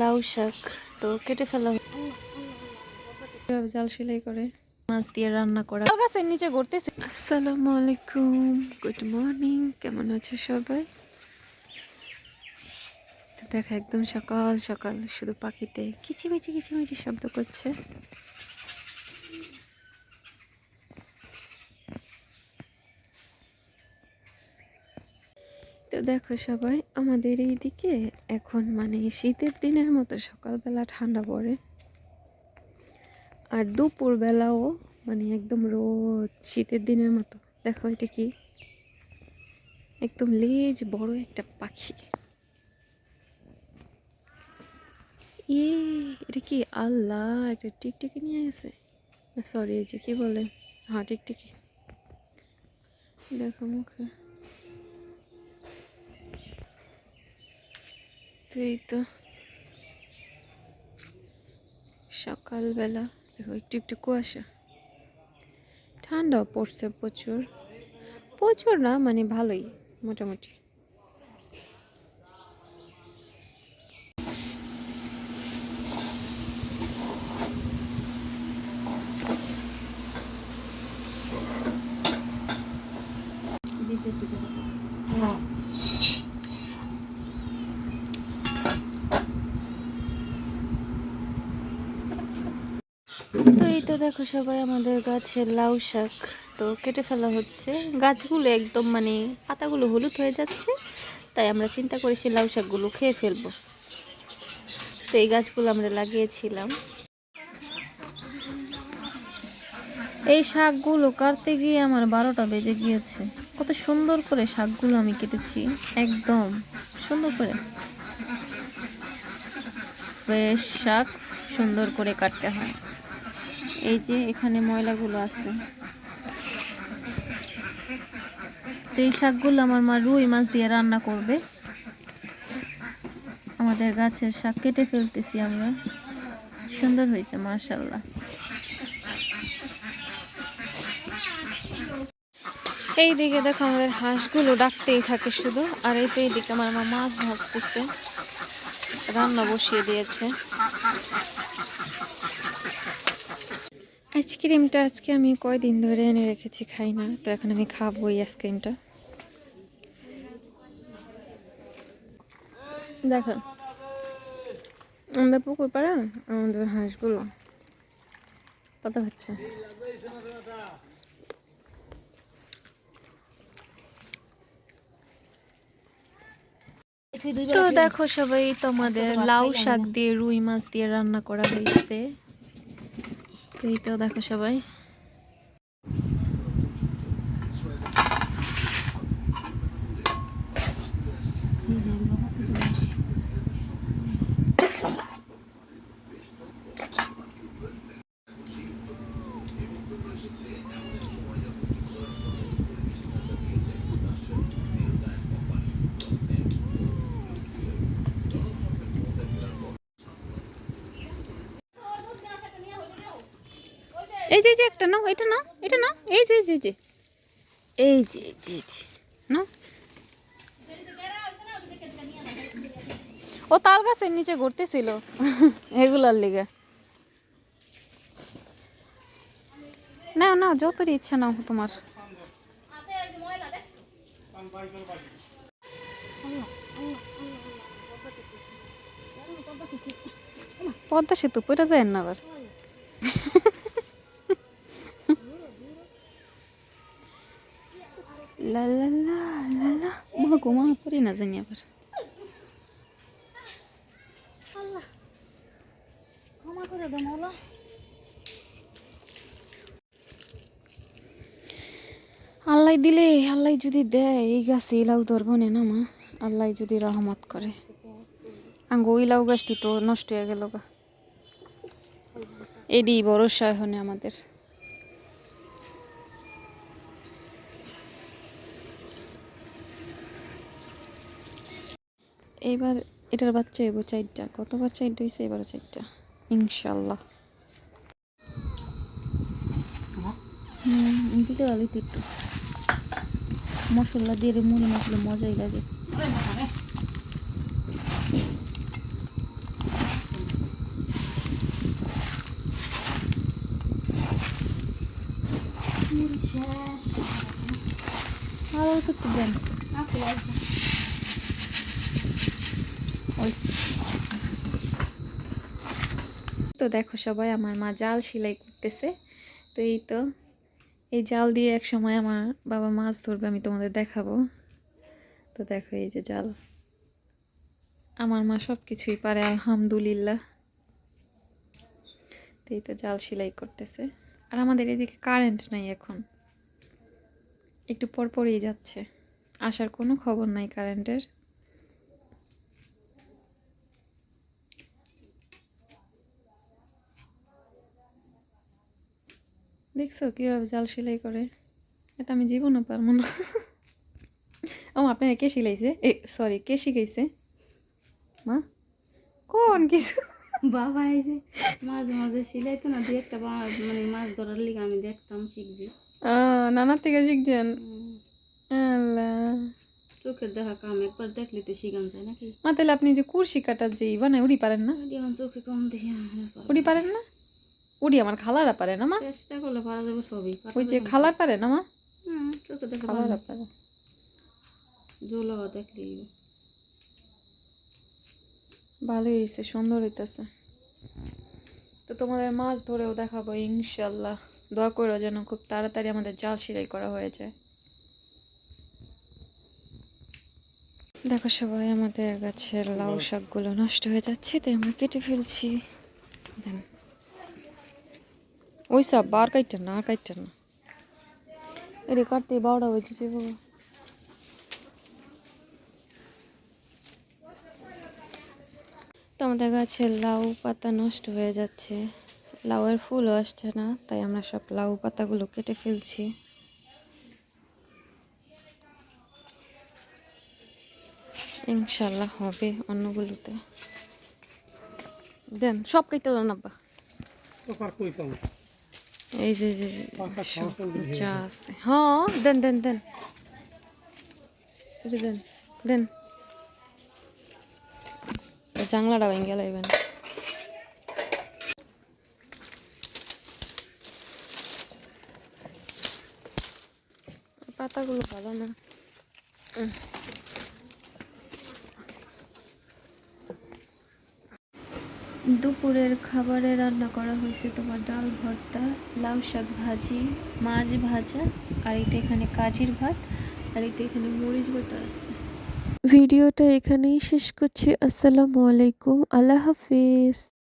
লাউ শাক তো কেটে ফেলা। জাল সেলাই করে? মাছ দিয়ে রান্না করা। গাছের নিচে ঘুরতেছে। আসসালামু আলাইকুম গুড মর্নিং কেমন আছো সবাই? তো দেখা একদম সকাল সকাল শুধু পাখিতে কিচিমিচি কিচিমিচি শব্দ করছে। তো দেখো সবাই, আমাদের এইদিকে এখন মানে শীতের দিনের মতো সকালবেলা ঠান্ডা পড়ে। আর দুপুর বেলাও মানে একদম রোদ, শীতের দিনের মতো। দেখো এটা কি? একদম লেজ বড় একটা পাখি। ইয়ে এটা কি আল্লাহ, একটা টিকটিকি নিয়ে গেছে সরি এই যে কি বলে? হ্যাঁ টিকটিকি। দেখো মুখে। তো এই তো সকালবেলা, দেখো, একটু একটু কুয়াশা। ঠান্ডা পড়ছে প্রচুর। প্রচুর না মানে ভালোই, মোটামুটি। তো এই তো দেখো সবাই আমাদের গাছের লাউ শাক তো কেটে ফেলা হচ্ছে। গাছগুলো একদম মানে পাতাগুলো হলুদ হয়ে যাচ্ছে, তাই আমরা চিন্তা করেছি লাউ শাকগুলো খেয়ে ফেলব। তো এই গাছগুলো আমরা লাগিয়েছিলাম। এই শাকগুলো কাটতে গিয়ে আমার বারোটা বেজে গিয়েছে। কত সুন্দর করে শাকগুলো আমি কেটেছি, একদম সুন্দর করে। ফ্রেশ শাক সুন্দর করে কাটতে হয়। এই যে এখানে ময়লাগুলো আছে। তো এই শাকগুলো আমার মা রুই মাছ দিয়ে রান্না করবে। আমাদের গাছের শাক কেটে ফেলতেছি আমরা। সুন্দর হয়েছে মাশাল্লাহ এই দিকে দেখো আমাদের হাঁসগুলো ডাকতেই থাকে শুধু, আর এই তো এইদিকে আমার মা মাছ ভাজতেছে। রান্না বসিয়ে দিয়েছে। আইসক্রিমটা আজকে আমি কয়দিন ধরে এনে রেখেছি, খাই না। তো এখন আমি খাব এই আইসক্রিমটা। দেখো, আমাদের পুকুর পাড়া আমাদের হাঁসগুলো কত হচ্ছে তো দেখো সবাই তোমাদের লাউ শাক দিয়ে, রুই মাছ দিয়ে রান্না করা হয়েছে। তো এই তো দেখো সবাই এই যে যে একটা নাও, এটা নাও এটা নাও। এই যে যে যে। এই যে এই যে নাও। ও তাল গাছের নিচে ঘুরতেছিল এগুলার লিগে। না না যতই ইচ্ছা নাও তোমার। পদ্মা সেতু পড়ে যায় না আবার লা লা লা লা লা মা গো মা পড়ি না জানি আবার। ক্ষমা করে দেন ওলা আল্লাহ দিলে আল্লাহ যদি দেয় এই গাছে ইলাউ ধরবো না মা। আল্লাহ যদি রহমত করে। আঙ্গ ইলাউ গাছটি তো নষ্ট হয়ে গেল গা। এডি ভরসা এখন আমাদের। এবার এটার বাচ্চা এবার চারটা। কতবার চাইট হয়েছে এবারও চারটা। ইনশাল্লাহ দিতে পারি তো একটু। মশলা দিয়ে মুড়ি মশলা মজাই লাগে। আরও তো দেন। তো দেখো সবাই আমার মা জাল সেলাই করতেছে। তো এই তো, এই জাল দিয়ে এক সময় আমার বাবা মাছ ধরবে, আমি তোমাদের দেখাবো। তো দেখো এই যে জাল। আমার মা সব কিছুই পারে, আলহামদুলিল্লাহ। তো এই তো জাল সেলাই করতেছে। আর আমাদের এদিকে কারেন্ট নাই এখন। একটু পর পরই যাচ্ছে। আসার কোনো খবর নাই কারেন্টের দেখছ কীভাবে জাল সেলাই করে? এটা আমি জীবনও পারব না। ও আপনার কে সিলাইছে? এ সরি কে শিখাইছে? মা? কোন কিছু? বাবা এই যে মাঝে মাঝে সিলাইতো না দুই একটা মানে মাছ ধরার লিগে আমি দেখতাম শিখছি। নানার থেকে শিখছেন? আল্লাহ। চোখের দেখা কাম একবার দেখলে তো শিখান যায় নাকি? মা তাহলে আপনি যে কুরশি কাটার যে বানায় উড়ি পারেন না? এখন চোখে কম দেখি উড়ি পারেন না? উড়ি আমার খালারা পারে না মা? চেষ্টা করলে পারা যাবে সবই। ওই যে খালা পারে না মা? হুম, চোখে দেখে খালারা পারে জোলা দেখলেই ভালোই হয়েছে সুন্দর হইতেছে। তো তোমাদের মাছ ধরেও দেখাবো ইনশাল্লাহ। দোয়া করো যেন খুব তাড়াতাড়ি আমাদের জাল সেলাই করা হয়ে যায়। দেখো সবাই আমাদের গাছের লাউ শাকগুলো নষ্ট হয়ে যাচ্ছে তাই আমরা কেটে ফেলছি। দেন। ওই সব বার কাইটেন না আর না। এরে কাটতে বারোটা হয়েছে যে বাবা তো আমাদের গাছের লাউ পাতা নষ্ট হয়ে যাচ্ছে। লাউয়ের ফুলও আসছে না, তাই আমরা সব লাউ পাতাগুলো কেটে ফেলছি। ইনশাল্লাহ হবে অন্যগুলোতে। দেন, সব কেটে দেন আব্বা। এই যে যে যে, আছে। হ্যাঁ দেন দেন দেন। দেন দেন। জাংলাটা ভেঙে লাইবেন। পাতাগুলো ভালো না। দুপুরের খাবারে রান্না করা হয়েছে তোমার ডাল, ভর্তা, লাউ শাক ভাজি, মাছ ভাজা, আর এতে এখানে কাজির ভাত, আর এতে এখানে মরিচ বাটা আছে। ভিডিওটা এখানেই শেষ করছি। আসসালামু আলাইকুম। আল্লাহ হাফিজ।